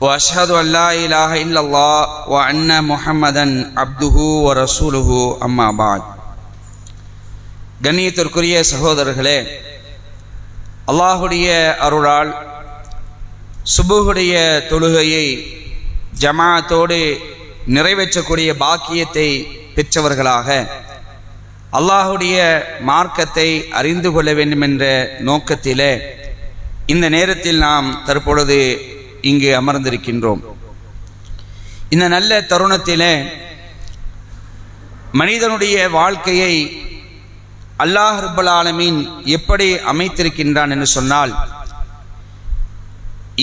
واشهد ان لا اله الا الله وان محمدا عبده ورسوله اما بعد கண்ணியத்திற்குரிய சகோதரர்களே அல்லாஹுடைய அருளால் சுபுகுடைய தொழுகையை ஜமாத்தோடு நிறைவேற்றக்கூடிய பாக்கியத்தை பெற்றவர்களாக அல்லாஹுடைய மார்க்கத்தை அறிந்து கொள்ள வேண்டும் என்ற நோக்கத்திலே இந்த நேரத்தில் நாம் தற்பொழுது இங்கு அமர்ந்திருக்கின்றோம். இந்த நல்ல தருணத்திலே மனிதனுடைய வாழ்க்கையை அல்லாஹர்பல் ஆலமீன் எப்படி அமைத்திருக்கின்றான் என்று சொன்னால்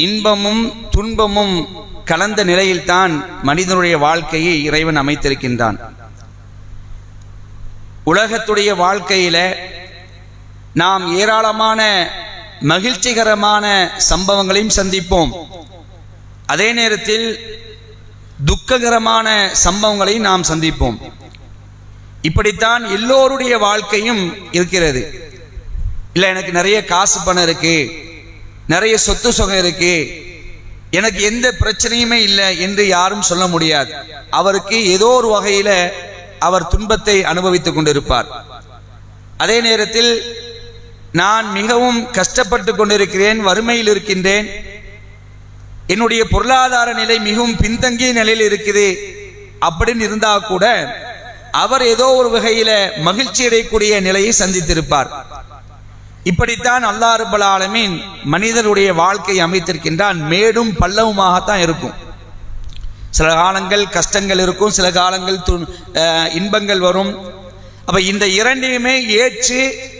இன்பமும் துன்பமும் கலந்த நிலையில்தான் மனிதனுடைய வாழ்க்கையை இறைவன் அமைத்திருக்கின்றான். உலகத்துடைய வாழ்க்கையில நாம் ஏராளமான மகிழ்ச்சிகரமான சம்பவங்களையும் சந்திப்போம். அதே நேரத்தில் துக்ககரமான சம்பவங்களையும் நாம் சந்திப்போம். இப்படித்தான் எல்லோருடைய வாழ்க்கையும் இருக்கிறது. இல்லை எனக்கு நிறைய காசு பணம் இருக்கு. நிறைய சொத்து சுகம் இருக்கு. எனக்கு எந்த பிரச்சனையுமே இல்லை என்று யாரும் சொல்ல முடியாது. அவருக்கு ஏதோ ஒரு வகையில் அவர் துன்பத்தை அனுபவித்துக் கொண்டிருப்பார். அதே நேரத்தில் நான் மிகவும் கஷ்டப்பட்டு கொண்டிருக்கிறேன் வறுமையில் இருக்கின்றேன். என்னுடைய பொருளாதார நிலை மிகவும் பின்தங்கிய நிலையில் இருக்குது. அப்படின்னு இருந்தா கூட அவர் ஏதோ ஒரு வகையில மகிழ்ச்சி அடையக்கூடிய நிலையை சந்தித்திருப்பார். இப்படித்தான் அல்லாறு ரப்பல் ஆலமீன் மனிதனுடைய வாழ்க்கை அமைத்திருக்கின்றான். மேடும் பல்லவுமாகத்தான் இருக்கும். சில காலங்கள் கஷ்டங்கள் இருக்கும் சில காலங்கள் து- இன்பங்கள் வரும். அப்ப இந்த இரண்டையுமே ஏற்று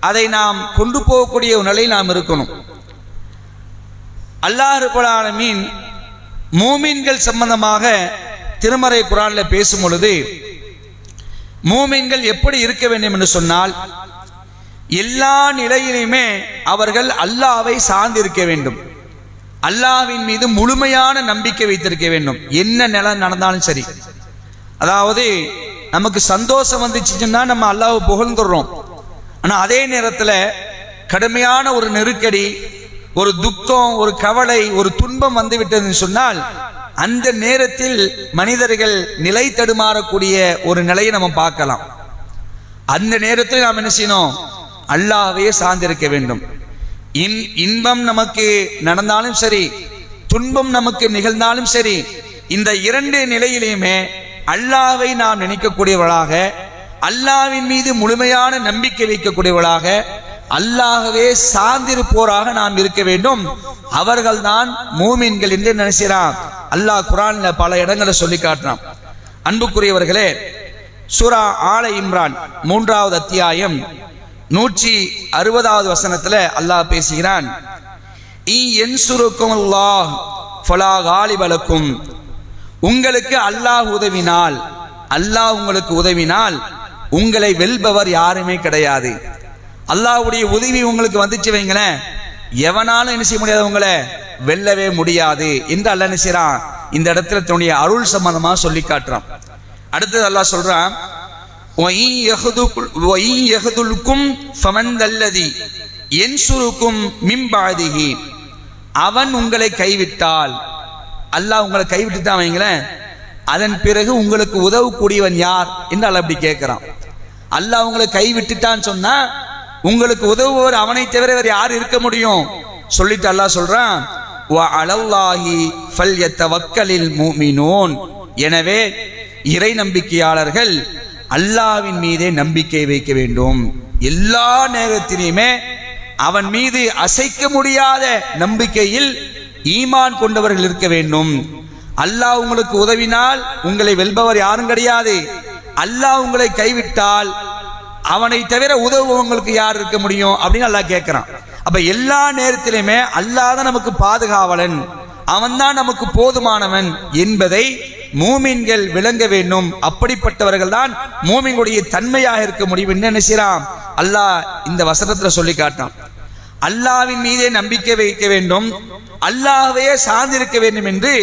அதை நாம் கொண்டு போகக்கூடிய ஒரு நிலையில் நாம் இருக்கணும். அல்லாஹ் ரப்பல் மூமின்கள் சம்பந்தமாக திருமறை குரானில் பேசும் பொழுது மூமின்கள் எப்படி இருக்க வேண்டும் என்று சொன்னால் எல்லா நிலையிலுமே அவர்கள் அல்லாவை சார்ந்திருக்க வேண்டும். அல்லாவின் மீது முழுமையான நம்பிக்கை வைத்திருக்க வேண்டும். என்ன நிலம் நடந்தாலும் சரி. அதாவது நமக்கு சந்தோஷம் வந்துச்சுன்னா நம்ம அல்லாவை புகழ்ந்துடுறோம். ஆனால் அதே நேரத்தில் கடுமையான ஒரு நெருக்கடி ஒரு துக்கம் ஒரு கவலை ஒரு துன்பம் வந்துவிட்டது சொன்னால் அந்த நேரத்தில் மனிதர்கள் நிலை தடுமாறக்கூடிய ஒரு நிலையை நம்ம பார்க்கலாம். அந்த நேரத்தில் நாம் என்ன செய்யணும்? அல்லாவே சார்ந்திருக்க வேண்டும். இன் இன்பம் நமக்கு நடந்தாலும் சரி துன்பம் நமக்கு நிகழ்ந்தாலும் சரி இந்த இரண்டு நிலையிலையுமே அல்லாவை நாம் நினைக்கக்கூடியவர்களாக அல்லாஹ்வின் மீது முழுமையான நம்பிக்கை வைக்கக்கூடியவர்களாக அல்லாகவே சார்ந்திருப்போராக நாம் இருக்க வேண்டும். அவர்கள் தான் மூமின்கள் என்று நினைச்சான் அல்லாஹ் குரான்ல பல இடங்களை சொல்லி காட்டுறான். அன்புக்குரியவர்களே சுரா ஆல இம்ரான் மூன்றாவது அத்தியாயம் நூற்றி அறுபதாவது வசனத்துல அல்லாஹ் பேசுகிறான். ஈ என் சுருக்கும் அல்லாஹ் ஃபலா காலிபலக்கும் உங்களுக்கு அல்லாஹ் உதவினால் அல்லாஹ் உங்களுக்கு உதவினால் உங்களை வெல்பவர் யாருமே கிடையாது. அல்லாவுடைய உதவி உங்களுக்கு வந்துச்சு வைங்களேன். எவனாலும் என்ன செய்ய முடியாது உங்களை? வெல்லவே முடியாது. இந்த அல்ல என்ன செய்யறான் இந்த இடத்துல தன்னுடைய அருள் சம்பந்தமாக சொல்லி காட்டுறான். அடுத்தது அல்லாஹ் சொல்றான் அவன் உங்களை கைவிட்டால் அல்லாஹ் உங்களை கைவிட்டுட்டான் வைங்களேன். அதன் பிறகு உங்களுக்கு உதவக்கூடியவன் யார்? என்று அல்ல அப்படி கேட்கிறான். அல்லாஹ் உங்களை கைவிட்டுட்டான்னு சொன்னா உங்களுக்கு உதவுவோர் அவனை தவிர வேறு யார் இருக்க முடியும்? சொல்லிட்டு அல்லாஹ் சொல்றான் அலல்லாஹி ஃபல்யத்தவக்கலில் மூமினோன். எனவே இறை நம்பிக்கையாளர்கள் அல்லாஹ்வின் மீதே நம்பிக்கை வைக்க வேண்டும். எல்லா நேரத்திலையுமே அவன் மீது அசைக்க முடியாத நம்பிக்கையில் ஈமான் கொண்டவர்கள் இருக்க வேண்டும். அல்லாஹ் உங்களுக்கு உதவினால் உங்களை வெல்பவர் யாரும் கிடையாது. அல்லாஹ் உங்களை கைவிட்டால் அவனை தவிர உதவுவங்களுக்கு யார் இருக்க முடியும் அப்படின்னு அல்லாஹ் கேட்கிறான் அப்ப எல்லா நேரத்திலையுமே அல்லாஹ் நமக்கு பாதுகாவலன். அவன்தான் நமக்கு போதுமானவன் என்பதை மூமின்கள் விளங்க வேண்டும். அப்படிப்பட்டவர்கள் தான் மூமின்களுடைய தன்மையாக இருக்க முடியும். என்ன நினைச்சான் அல்லாஹ் இந்த வசனத்துல சொல்லி காட்டான் அல்லாவின் மீதே நம்பிக்கை வைக்க வேண்டும். அல்லாஹையே சார்ந்திருக்க வேண்டும் என்று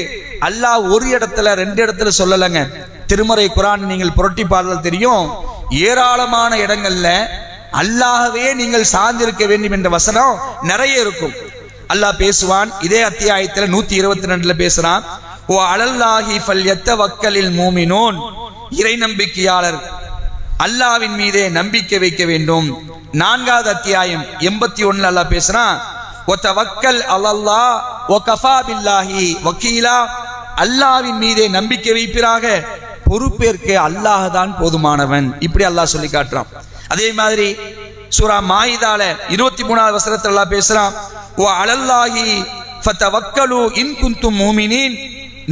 அல்லாஹ் ஒரு இடத்துல ரெண்டு இடத்துல சொல்லலைங்க. திருமறை குரான் நீங்கள் புரட்டி பார்த்தால் தெரியும். ஏராளமான இடங்கள்ல அல்லாகவே நீங்கள் சார்ந்திருக்க வேண்டும் என்ற வசனம் நிறைய இருக்கும். அல்லாஹ் பேசுவான் இதே அத்தியாயத்துல நூத்தி இருபத்தி ரெண்டுல பேசுறான் ஓ அலல்லாஹி ஃபல் எத்த வக்கலில் மூமினோன். இறை நம்பிக்கையாளர். அல்லாவின் மீதே நம்பிக்கை வைக்க வேண்டும். நான்காவது அத்தியாயம் எண்பத்தி ஒண்ணுல அல்லாஹ் பேசுறான் ஒத்த வக்கல் அல்லல்லா ஒ கஃபா பில்லாஹி வக்கீலா. அல்லாவின் மீதே நம்பிக்கை வைப்பிறாக பொறுப்பேற்க அல்லாஹ் தான் போதுமானவன். இப்படி அல்லாஹ் சொல்லி காட்டுறான். அதே மாதிரி சூரா மாயிதால இருபத்தி மூணாவது வசனத்துல எல்லாம் பேசுறான் ஓ அலல்லாஹி ஃபத்தவக்கலு இன் குந்தும் மூமினீன்.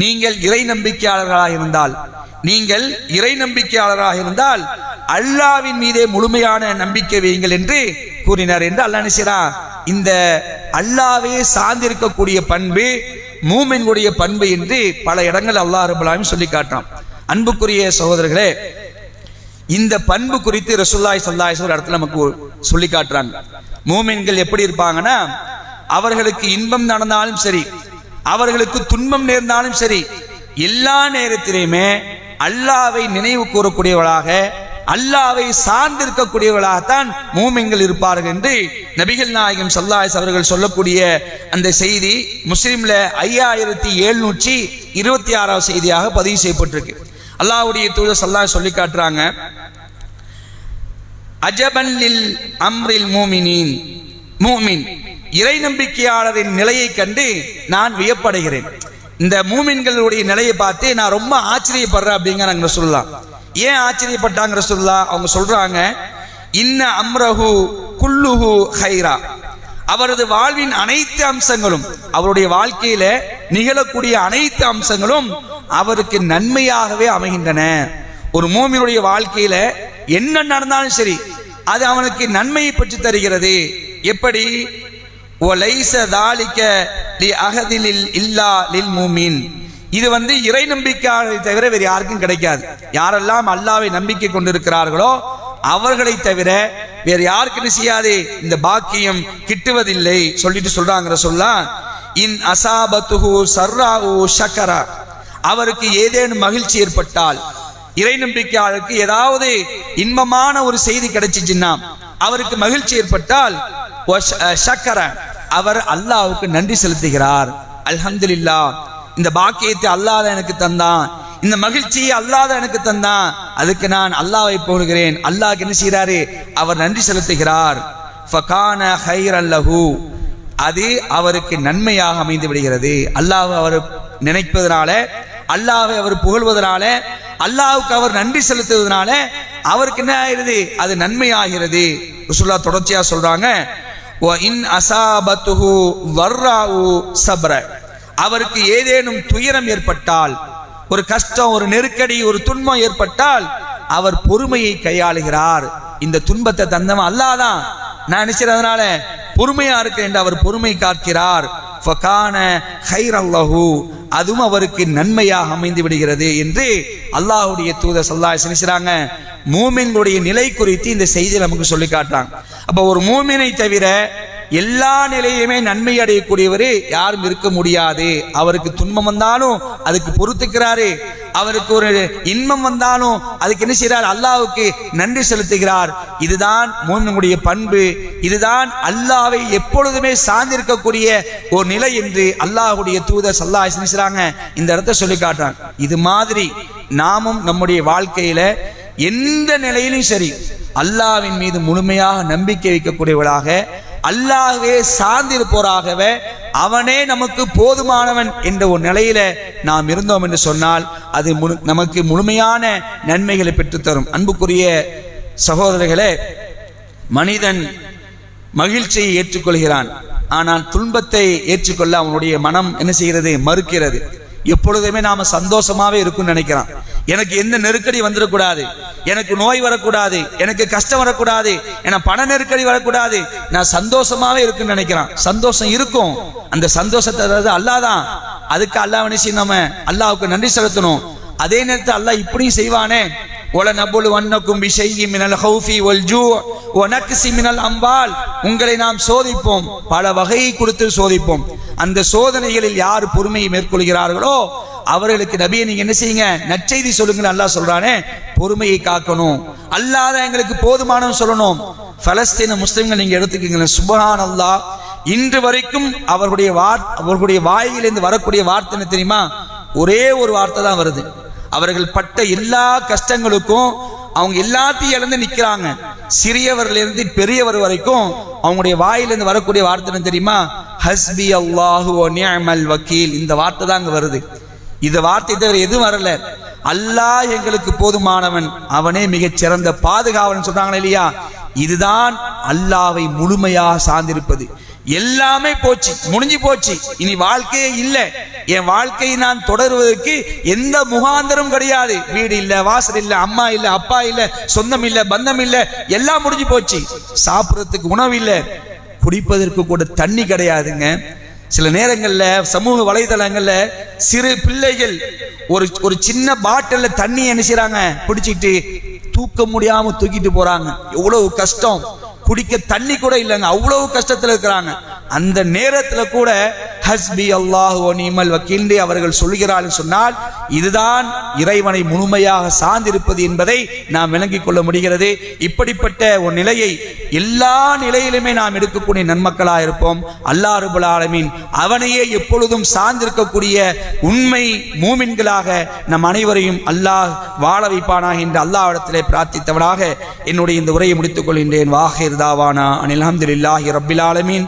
நீங்கள் இறை நம்பிக்கையாளர்களாக இருந்தால் நீங்கள் இறை நம்பிக்கையாளராக இருந்தால் அல்லாவின் மீதே முழுமையான நம்பிக்கை வையுங்கள் என்று கூறினார் என்று அல்லாஹ் நினைச்சான் இந்த அல்லாவே சார்ந்திருக்கக்கூடிய பண்பு மூமின்களுடைய பண்பு என்று பல இடங்கள் அல்லாஹ் ரபுல்லாலும் சொல்லி காட்டுறான். அன்புக்குரிய சகோதரர்களே இந்த பண்பு குறித்து ரசுல்லாய் சல்லாய் ஒரு இடத்துல நமக்கு சொல்லி காட்டுறாங்க. மூமின்கள் எப்படி இருப்பாங்கன்னா அவர்களுக்கு இன்பம் நடந்தாலும் சரி அவர்களுக்கு துன்பம் நேர்ந்தாலும் சரி எல்லா நேரத்திலையுமே அல்லாவை நினைவு கூறக்கூடியவர்களாக அல்லாவை சார்ந்திருக்கக்கூடியவர்களாகத்தான் மூமின்கள் இருப்பார்கள் என்று நபிகள் நாயகம் சல்லாஸ் அவர்கள் சொல்லக்கூடிய அந்த செய்தி முஸ்லீம்ல ஐயாயிரத்தி எழுநூற்றி இருபத்தி ஆறாவது செய்தியாக பதிவு செய்யப்பட்டிருக்கு. அல்லாவுடைய தூதர் சல்லாஹ் சொல்லி காட்டுறாங்க. அஜபன் லில் அம்ரில் மூமினின். மூமின் இறை நம்பிக்கையாளரின் நிலையை கண்டு நான் வியப்படைகிறேன். இந்த மூமின்களுடைய நிலையை பார்த்து நான் ரொம்ப ஆச்சரியப்படுறேன் அப்படிங்கிற சொல்லலாம் ஏன் ஆச்சரியப்பட்டாங்கிற சொல்லலாம் அவங்க சொல்றாங்க இன்ன அம்ரஹு குல்லுஹு ஹைரா. அவரது வாழ்வின் அனைத்து அம்சங்களும் அவருடைய வாழ்க்கையில நிகழக்கூடிய அனைத்து அம்சங்களும் அவருக்கு நன்மையாகவே அமைகின்றன. ஒரு மூமினுடைய வாழ்க்கையில என்ன நடந்தாலும் சரி அது அவனுக்கு நன்மையை பெற்று தருகிறது. எப்படி? ஒலைச தாலிக்க லி அகதிலில் இல்லா லில் மூமின். இது வந்து இறை நம்பிக்கையாளரை தவிர வேறு யாருக்கும் கிடைக்காது. யாரெல்லாம் அல்லாவை நம்பிக்கை கொண்டிருக்கிறார்களோ அவர்களை தவிர வேறு யாருக்கு செய்யாது இந்த பாக்கியம் கிட்டுவதில்லை. சொல்லிட்டு சொல்றாங்கிற சொல்லா இன் அசாபத்துஹு சர்ராஹு ஷக்கரா அவருக்கு ஏதேனும் மகிழ்ச்சி ஏற்பட்டால் இறை நம்பிக்கையாளருக்கு ஏதாவது இன்பமான ஒரு செய்தி கிடைச்சிச்சுன்னா அவருக்கு மகிழ்ச்சி ஏற்பட்டால் ஷக்கர அவர் அல்லாவுக்கு நன்றி செலுத்துகிறார். அல்ஹம்துலில்லாஹ் இந்த பாக்கியத்தை அல்லாஹ் எனக்கு தந்தான். இந்த மகிழ்ச்சியை அல்லாஹ் எனக்கு தந்தான். அதுக்கு நான் அல்லாவை போடுகிறேன். அல்லாஹ் என்ன செய்கிறாரு? அவர் நன்றி செலுத்துகிறார். ஃபகான அது அவருக்கு நன்மையாக அமைந்து விடுகிறது. அல்லாஹ் அவர் நினைப்பதனால அல்லாவை அவர் புகழ்வதனால அல்லாவுக்கு அவர் நன்றி செலுத்துவதனால அவருக்கு என்ன ஆகிறது அது நன்மையாகிறது. ருசுல்லா தொடர்ச்சியா சொல்றாங்க "வ இன் அசாபத்துஹு வர்ராவு சப்ர. அவருக்கு ஏதேனும் துயரம் ஏற்பட்டால் ஒரு கஷ்டம் ஒரு நெருக்கடி ஒரு துன்பம் ஏற்பட்டால் அவர் பொறுமையை கையாளுகிறார். இந்த துன்பத்தை தந்தவன் அல்லாதான் நான் நினைச்சதுனால பொறுமையா இருக்க என்று அவர் பொறுமை காக்கிறார். ஃபகான ஹைரல்லஹு அதுவும் அவருக்கு நன்மையாக அமைந்து விடுகிறது என்று அல்லாஹுடைய தூதர் சல்லா நினைச்சாங்க மூமின்களுடைய நிலை குறித்து இந்த செய்தி நமக்கு சொல்லி காட்டுறாங்க. அப்ப ஒரு மூமினை தவிர எல்லா நிலையுமே நன்மை அடையக்கூடியவர் யாரும் இருக்க முடியாது. அவருக்கு துன்பம் வந்தாலும் அதுக்கு பொறுத்துக்கிறாரு. அவருக்கு ஒரு இன்பம் வந்தாலும் அதுக்கு என்ன செய்கிறார்? அல்லாவுக்கு நன்றி செலுத்துகிறார். இதுதான் மூமினுடைய பண்பு. இதுதான் அல்லாவை எப்பொழுதுமே சார்ந்திருக்கக்கூடிய ஒரு நிலை என்று அல்லாஹ்வுடைய தூதர் சல்லா செஞ்சுறாங்க இந்த இடத்த சொல்லி காட்டுறாங்க. இது மாதிரி நாமும் நம்முடைய வாழ்க்கையில எந்த நிலையிலும் சரி அல்லாஹ்வின் மீது முழுமையாக நம்பிக்கை வைக்கக்கூடியவளாக அல்லாஹ்வே சார்ந்திருப்போராகவே அவனே நமக்கு போதுமானவன் என்ற ஒரு நிலையில நாம் இருந்தோம் என்று சொன்னால் அது முழு- நமக்கு முழுமையான நன்மைகளை பெற்றுத்தரும். அன்புக்குரிய சகோதரர்களே மனிதன் மகிழ்ச்சியை ஏற்றுக்கொள்கிறான். ஆனால் துன்பத்தை ஏற்றுக்கொள்ள அவனுடைய மனம் என்ன செய்கிறது? மறுக்கிறது. எப்பொழுதுமே நாம சந்தோஷமாவே இருக்கும்னு நினைக்கிறான். எனக்கு எந்த நெருக்கடி வந்துடக்கூடாது? எனக்கு நோய் வரக்கூடாது. எனக்கு கஷ்டம் வரக்கூடாது. என பண நெருக்கடி வரக்கூடாது. நான் சந்தோஷமாவே இருக்குன்னு நினைக்கிறான். சந்தோஷம் இருக்கும். அந்த சந்தோஷத்தை அதாவது அல்லாதான் அதுக்கு அல்லாஹ் என்ன நம்ம? அல்லாவுக்கு நன்றி செலுத்தணும். அதே நேரத்தில் அல்லாஹ் இப்படியும் செய்வானே. ஒல நபுல் வண்ணக்கும் பிஷையி மினல் ஹௌஃபி ஒல் ஜூ ஒனக்கு மினல் அம்பால் உங்களை நாம் சோதிப்போம். பல வகையை கொடுத்து சோதிப்போம். அந்த சோதனைகளில் யார் பொறுமையை மேற்கொள்கிறார்களோ அவர்களுக்கு நபியை நீங்க என்ன செய்யுங்க? நற்செய்தி சொல்லுங்க அல்லாஹ் சொல்றானே. பொறுமையை காக்கணும். அல்லாத எங்களுக்கு போதுமானவன் சொல்லணும். பலஸ்தீன முஸ்லிம்கள் நீங்க எடுத்துக்கீங்களேன். சுபஹான் அல்லா இன்று வரைக்கும் அவர்களுடைய வார் அவர்களுடைய வாயிலிருந்து வரக்கூடிய வார்த்தை என்ன தெரியுமா? ஒரே ஒரு வார்த்தை தான் வருது. அவர்கள் பட்ட எல்லா கஷ்டங்களுக்கும் அவங்க எல்லாத்தையும் இழந்து நிற்கிறாங்க சிறியவர்லேருந்து பெரியவர் வரைக்கும் அவங்களுடைய வாயிலிருந்து வரக்கூடிய வார்த்தை தெரியுமா? ஹஸ்பி அல்லாஹு வக்கீல். இந்த வார்த்தை தான் அங்கே வருது. இந்த வார்த்தை தவிர எதுவும் வரல. அல்லாஹ் எங்களுக்கு போதுமானவன். அவனே மிகச் சிறந்த பாதுகாவலன் சொல்றாங்களே இல்லையா? இதுதான் அல்லாவை முழுமையாக சார்ந்திருப்பது. எல்லாமே போச்சு. முடிஞ்சு போச்சு. இனி வாழ்க்கையே இல்லை. என் வாழ்க்கையை நான் தொடருவதற்கு எந்த முகாந்தரம் கிடையாது. வீடு இல்ல வாசல் இல்ல அம்மா இல்ல அப்பா இல்ல சொந்தம் இல்ல பந்தம் இல்ல எல்லாம் முடிஞ்சு போச்சு. சாப்பிடறதுக்கு உணவு இல்ல குடிப்பதற்கு கூட தண்ணி கிடையாதுங்க. சில நேரங்கள்ல சமூக வலைதளங்கள்ல சிறு பிள்ளைகள் ஒரு ஒரு சின்ன பாட்டிலில் தண்ணி என்ன செய்கிறாங்க பிடிச்சிட்டு தூக்க முடியாம தூக்கிட்டு போறாங்க. எவ்வளவு கஷ்டம். குடிக்க தண்ணி கூட இல்லைங்க. அவ்வளவு கஷ்டத்துல இருக்கிறாங்க. அந்த நேரத்துல கூட ஹஸ்பி அல்லாஹு நீமல் வக்கீல்டி அவர்கள் சொல்கிறார்கள் சொன்னால் இதுதான் இறைவனை முழுமையாக சார்ந்திருப்பது என்பதை நாம் விளங்கிக் கொள்ள முடிகிறது. இப்படிப்பட்ட ஒரு நிலையை எல்லா நிலையிலுமே நாம் எடுக்கக்கூடிய நன்மக்களாக இருப்போம். அல்லாஹ் ஆலமீன் அவனையே எப்பொழுதும் சார்ந்திருக்கக்கூடிய உண்மை மூமின்களாக நம் அனைவரையும் அல்லாஹ் வாழ வைப்பானாக என்று அல்லாஹ்விடத்திலே பிரார்த்தித்தவனாக என்னுடைய இந்த உரையை முடித்துக் கொள்கின்றேன். வாஹிர் தாவானா அனில் அஹமதுல்லாஹி ரபில் ஆலமீன்.